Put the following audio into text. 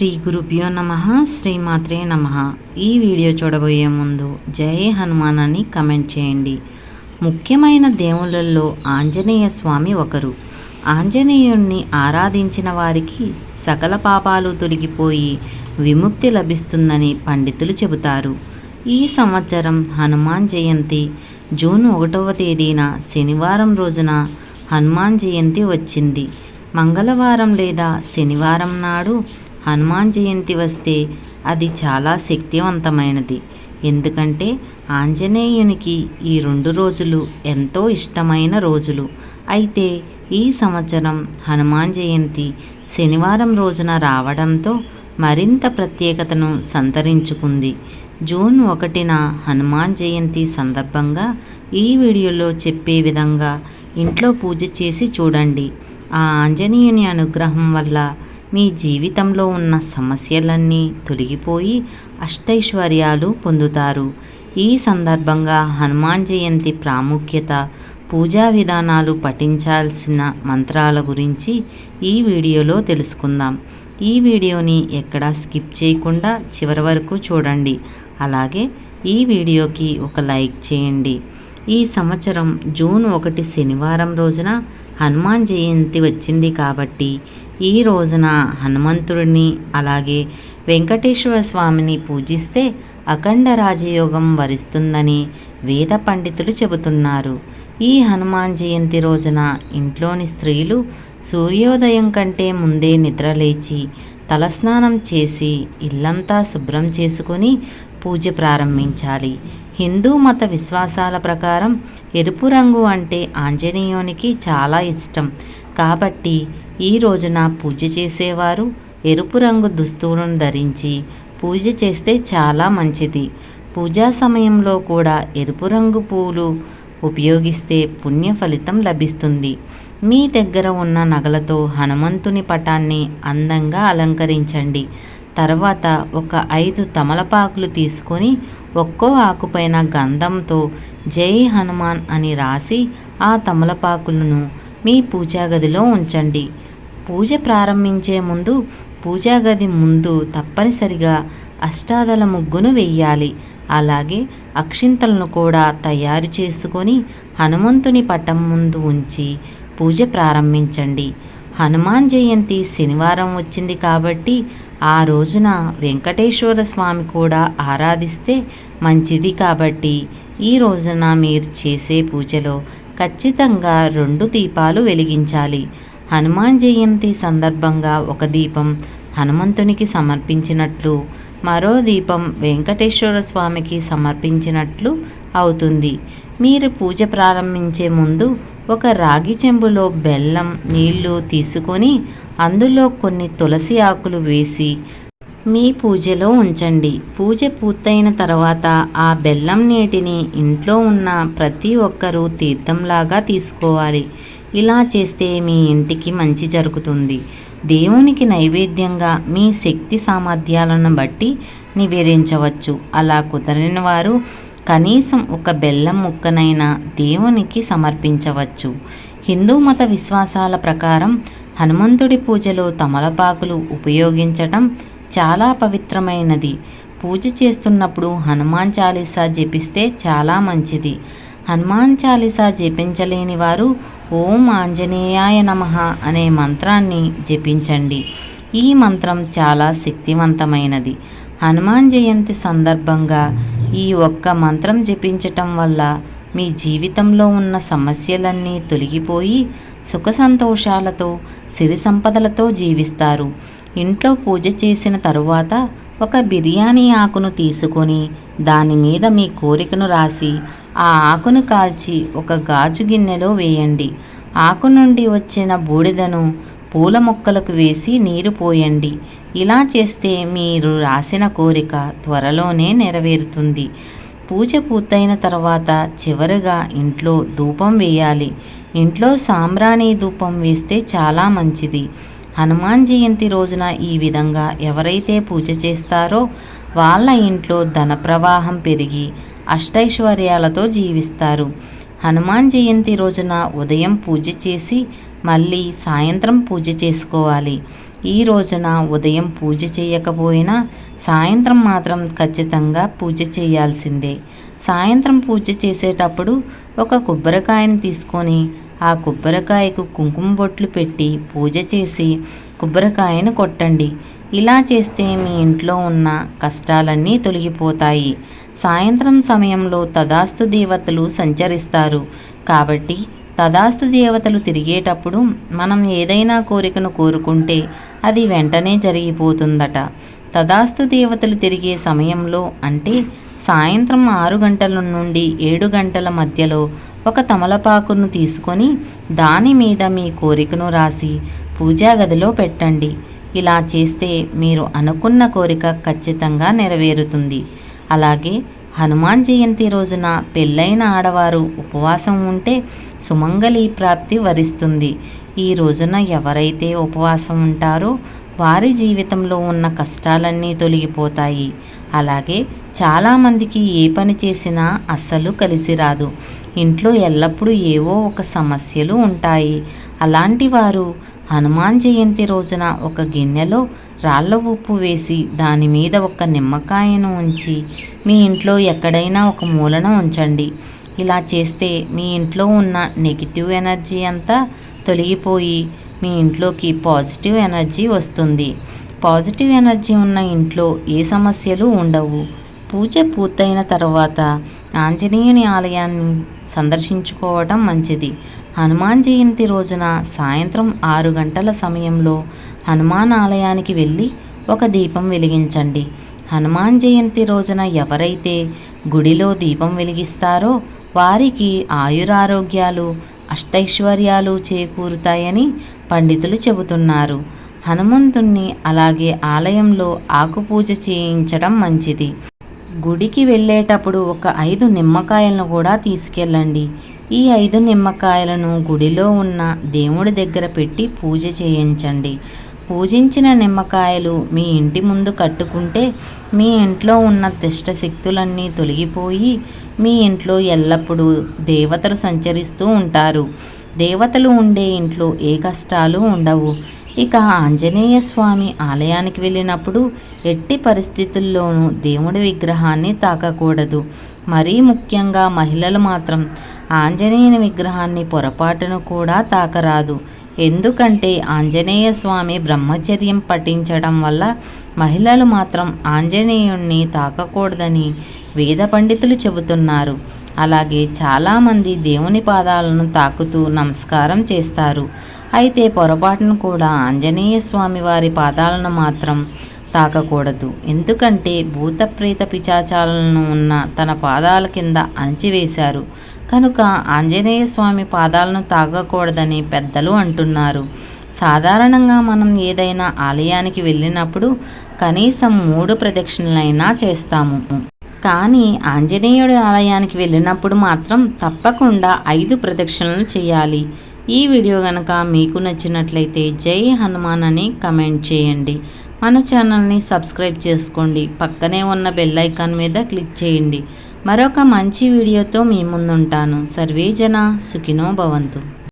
శ్రీ గురుభ్యో నమ శ్రీమాత్రే నమ. ఈ వీడియో చూడబోయే ముందు జై హనుమాన్ అని కమెంట్ చేయండి. ముఖ్యమైన దేవుళ్ళల్లో ఆంజనేయ స్వామి ఒకరు. ఆంజనేయుణ్ణి ఆరాధించిన వారికి సకల పాపాలు తొలగిపోయి విముక్తి లభిస్తుందని పండితులు చెబుతారు. ఈ సంవత్సరం హనుమాన్ జయంతి. జూన్ ఒకటవ తేదీన శనివారం రోజున హనుమాన్ జయంతి వచ్చింది. మంగళవారం లేదా శనివారం నాడు హనుమాన్ జయంతి వస్తే అది చాలా శక్తివంతమైనది. ఎందుకంటే ఆంజనేయునికి ఈ రెండు రోజులు ఎంతో ఇష్టమైన రోజులు. అయితే ఈ సంవత్సరం హనుమాన్ జయంతి శనివారం రోజున రావడంతో మరింత ప్రత్యేకతను సంతరించుకుంది. జూన్ ఒకటిన హనుమాన్ జయంతి సందర్భంగా ఈ వీడియోలో చెప్పే విధంగా ఇంట్లో పూజ చేసి చూడండి. ఆ ఆంజనేయుని అనుగ్రహం వల్ల మీ జీవితంలో ఉన్న సమస్యలన్నీ తొలగిపోయి అష్టైశ్వర్యాలు పొందుతారు. ఈ సందర్భంగా హనుమాన్ జయంతి ప్రాముఖ్యత పూజా విధానాలు పఠించాల్సిన మంత్రాల గురించి ఈ వీడియోలో తెలుసుకుందాం. ఈ వీడియోని ఎక్కడా స్కిప్ చేయకుండా చివరి వరకు చూడండి. అలాగే ఈ వీడియోకి ఒక లైక్ చేయండి. ఈ సంవత్సరం జూన్ ఒకటి శనివారం రోజున హనుమాన్ జయంతి వచ్చింది కాబట్టి ఈ రోజున హనుమంతుడిని అలాగే వెంకటేశ్వర స్వామిని పూజిస్తే అఖండ రాజయోగం వరిస్తుందని వేద పండితులు చెబుతున్నారు. ఈ హనుమాన్ జయంతి రోజున ఇంట్లోని స్త్రీలు సూర్యోదయం కంటే ముందే నిద్రలేచి తలస్నానం చేసి ఇల్లంతా శుభ్రం చేసుకొని పూజ ప్రారంభించాలి. హిందూ మత విశ్వాసాల ప్రకారం ఎరుపు రంగు అంటే ఆంజనేయునికి చాలా ఇష్టం. కాబట్టి ఈ రోజున పూజ చేసేవారు ఎరుపు రంగు దుస్తువులను ధరించి పూజ చేస్తే చాలా మంచిది. పూజా సమయంలో కూడా ఎరుపు రంగు పూలు ఉపయోగిస్తే పుణ్య ఫలితం లభిస్తుంది. మీ దగ్గర ఉన్న నగలతో హనుమంతుని పటాన్ని అందంగా అలంకరించండి. తర్వాత ఒక ఐదు తమలపాకులు తీసుకొని ఒక్కో ఆకుపైన గంధంతో జై హనుమాన్ అని రాసి ఆ తమలపాకులను మీ పూజా గదిలో ఉంచండి. పూజ ప్రారంభించే ముందు పూజా గది ముందు తప్పనిసరిగా అష్టాదల ముగ్గును వెయ్యాలి. అలాగే అక్షింతలను కూడా తయారు చేసుకొని హనుమంతుని పటం ముందు ఉంచి పూజ ప్రారంభించండి. హనుమాన్ జయంతి శనివారం వచ్చింది కాబట్టి ఆ రోజున వెంకటేశ్వర స్వామి కూడా ఆరాధిస్తే మంచిది కాబట్టి ఈ రోజున మీరు చేసే పూజలో ఖచ్చితంగా రెండు దీపాలు వెలిగించాలి. హనుమాన్ జయంతి సందర్భంగా ఒక దీపం హనుమంతునికి సమర్పించినట్లు మరో దీపం వెంకటేశ్వర స్వామికి సమర్పించినట్లు అవుతుంది. మీరు పూజ ప్రారంభించే ముందు ఒక రాగి చెంబులో బెల్లం నీళ్ళు తీసుకొని అందులో కొన్ని తులసి ఆకులు వేసి మీ పూజలో ఉంచండి. పూజ పూర్తయిన తర్వాత ఆ బెల్లం నీటిని ఇంట్లో ఉన్న ప్రతి ఒక్కరూ తీర్థంలాగా తీసుకోవాలి. ఇలా చేస్తే మీ ఇంటికి మంచి జరుగుతుంది. దేవునికి నైవేద్యంగా మీ శక్తి సామర్థ్యాలను బట్టి నివేదించవచ్చు. అలా కుదరని వారు కనీసం ఒక బెల్లం ముక్కనైనా దేవునికి సమర్పించవచ్చు. హిందూ మత విశ్వాసాల ప్రకారం హనుమంతుడి పూజలో తమలపాకులు ఉపయోగించటం చాలా పవిత్రమైనది. పూజ చేస్తున్నప్పుడు హనుమాన్ చాలీసా జపిస్తే చాలా మంచిది. హనుమాన్ చాలీసా జపించలేని వారు ఓం ఆంజనేయాయ నమ అనే మంత్రాన్ని జపించండి. ఈ మంత్రం చాలా శక్తివంతమైనది. హనుమాన్ జయంతి సందర్భంగా ఈ ఒక్క మంత్రం జపించటం వల్ల మీ జీవితంలో ఉన్న సమస్యలన్నీ తొలగిపోయి సుఖ సంతోషాలతో సిరి సంపదలతో జీవిస్తారు. ఇంట్లో పూజ చేసిన తరువాత ఒక బిర్యానీ ఆకును తీసుకొని దాని మీద మీ కోరికను రాసి ఆ ఆకును కాల్చి ఒక గాజు గిన్నెలో వేయండి. ఆకు నుండి వచ్చిన బూడిదను పూల మొక్కలకు వేసి నీరు పోయండి. ఇలా చేస్తే మీరు రాసిన కోరిక త్వరలోనే నెరవేరుతుంది. పూజ పూర్తయిన తర్వాత చివరగా ఇంట్లో ధూపం వేయాలి. ఇంట్లో సాంబ్రాణి ధూపం వేస్తే చాలా మంచిది. హనుమాన్ జయంతి రోజున ఈ విధంగా ఎవరైతే పూజ చేస్తారో వాళ్ళ ఇంట్లో ధన ప్రవాహం పెరిగి అష్టైశ్వర్యాలతో జీవిస్తారు. హనుమాన్ జయంతి రోజున ఉదయం పూజ చేసి మళ్ళీ సాయంత్రం పూజ చేసుకోవాలి. ఈ రోజున ఉదయం పూజ చేయకపోయినా సాయంత్రం మాత్రం ఖచ్చితంగా పూజ చేయాల్సిందే. సాయంత్రం పూజ చేసేటప్పుడు ఒక కొబ్బరికాయని తీసుకొని ఆ కొబ్బరికాయకు కుంకుమ బొట్లు పెట్టి పూజ చేసి కొబ్బరికాయను కొట్టండి. ఇలా చేస్తే మీ ఇంట్లో ఉన్న కష్టాలన్నీ తొలగిపోతాయి. సాయంత్రం సమయంలో తదాస్తు దేవతలు సంచరిస్తారు. కాబట్టి తదాస్తు దేవతలు తిరిగేటప్పుడు మనం ఏదైనా కోరికను కోరుకుంటే అది వెంటనే జరిగిపోతుందట. తదాస్తు దేవతలు తిరిగే సమయంలో అంటే సాయంత్రం ఆరు గంటల నుండి ఏడు గంటల మధ్యలో ఒక తమలపాకును తీసుకొని దాని మీద మీ కోరికను రాసి పూజా గదిలో పెట్టండి. ఇలా చేస్తే మీరు అనుకున్న కోరిక ఖచ్చితంగా నెరవేరుతుంది. అలాగే హనుమాన్ జయంతి రోజున పెళ్ళైన ఆడవారు ఉపవాసం ఉంటే సుమంగళి ప్రాప్తి వరిస్తుంది. ఈ రోజున ఎవరైతే ఉపవాసం ఉంటారో వారి జీవితంలో ఉన్న కష్టాలన్నీ తొలగిపోతాయి. అలాగే చాలామందికి ఏ పని చేసినా అస్సలు కలిసి రాదు. ఇంట్లో ఎల్లప్పుడూ ఏవో ఒక సమస్యలు ఉంటాయి. అలాంటి వారు హనుమాన్ జయంతి రోజున ఒక గిన్నెలో రాళ్ళ ఉప్పు వేసి దాని మీద ఒక నిమ్మకాయను ఉంచి మీ ఇంట్లో ఎక్కడైనా ఒక మూలన ఉంచండి. ఇలా చేస్తే మీ ఇంట్లో ఉన్న నెగిటివ్ ఎనర్జీ అంతా తొలగిపోయి మీ ఇంట్లోకి పాజిటివ్ ఎనర్జీ వస్తుంది. పాజిటివ్ ఎనర్జీ ఉన్న ఇంట్లో ఏ సమస్యలు ఉండవు. పూజ పూర్తయిన తర్వాత ఆంజనేయుని ఆలయాన్ని సందర్శించుకోవటం మంచిది. హనుమాన్ జయంతి రోజున సాయంత్రం ఆరు గంటల సమయంలో హనుమాన్ ఆలయానికి వెళ్ళి ఒక దీపం వెలిగించండి. హనుమాన్ జయంతి రోజున ఎవరైతే గుడిలో దీపం వెలిగిస్తారో వారికి ఆయురారోగ్యాలు అష్టైశ్వర్యాలు చేకూరుతాయని పండితులు చెబుతున్నారు. హనుమంతుణ్ణి అలాగే ఆలయంలో ఆకుపూజ చేయించడం మంచిది. గుడికి వెళ్ళేటప్పుడు ఒక ఐదు నిమ్మకాయలను కూడా తీసుకెళ్ళండి. ఈ ఐదు నిమ్మకాయలను గుడిలో ఉన్న దేవుడి దగ్గర పెట్టి పూజ చేయించండి. పూజించిన నిమ్మకాయలు మీ ఇంటి ముందు కట్టుకుంటే మీ ఇంట్లో ఉన్న దిష్ట శక్తులన్నీ తొలగిపోయి మీ ఇంట్లో ఎల్లప్పుడూ దేవతలు సంచరిస్తూ ఉంటారు. దేవతలు ఉండే ఇంట్లో ఏ కష్టాలు ఉండవు. ఇక ఆంజనేయ స్వామి ఆలయానికి వెళ్ళినప్పుడు ఎట్టి పరిస్థితుల్లోనూ దేవుడి విగ్రహాన్ని తాకకూడదు. మరీ ముఖ్యంగా మహిళలు మాత్రం ఆంజనేయుని విగ్రహాన్ని పొరపాటును కూడా తాకరాదు. ఎందుకంటే ఆంజనేయ స్వామి బ్రహ్మచర్యం పఠించడం వల్ల మహిళలు మాత్రం ఆంజనేయుణ్ణి తాకకూడదని వేద పండితులు చెబుతున్నారు. అలాగే చాలామంది దేవుని పాదాలను తాకుతూ నమస్కారం చేస్తారు. అయితే పొరపాటును కూడా ఆంజనేయ స్వామి వారి పాదాలను మాత్రం తాకకూడదు. ఎందుకంటే భూతప్రేత పిచాచాలను ఉన్న తన పాదాల కింద అణచివేశారు. కనుక ఆంజనేయ స్వామి పాదాలను తాగకూడదని పెద్దలు అంటున్నారు. సాధారణంగా మనం ఏదైనా ఆలయానికి వెళ్ళినప్పుడు కనీసం మూడు ప్రదక్షిణలైనా చేస్తాము. కానీ ఆంజనేయుడి ఆలయానికి వెళ్ళినప్పుడు మాత్రం తప్పకుండా ఐదు ప్రదక్షిణలు చేయాలి. ఈ వీడియో కనుక మీకు నచ్చినట్లయితే జై హనుమాన్ అని కమెంట్ చేయండి. మన ఛానల్ని సబ్స్క్రైబ్ చేసుకోండి. పక్కనే ఉన్న బెల్ ఐకాన్ మీద క్లిక్ చేయండి. మరొక మంచి వీడియోతో మీ ముందుంటాను. సర్వేజన సుఖినో భవంతు.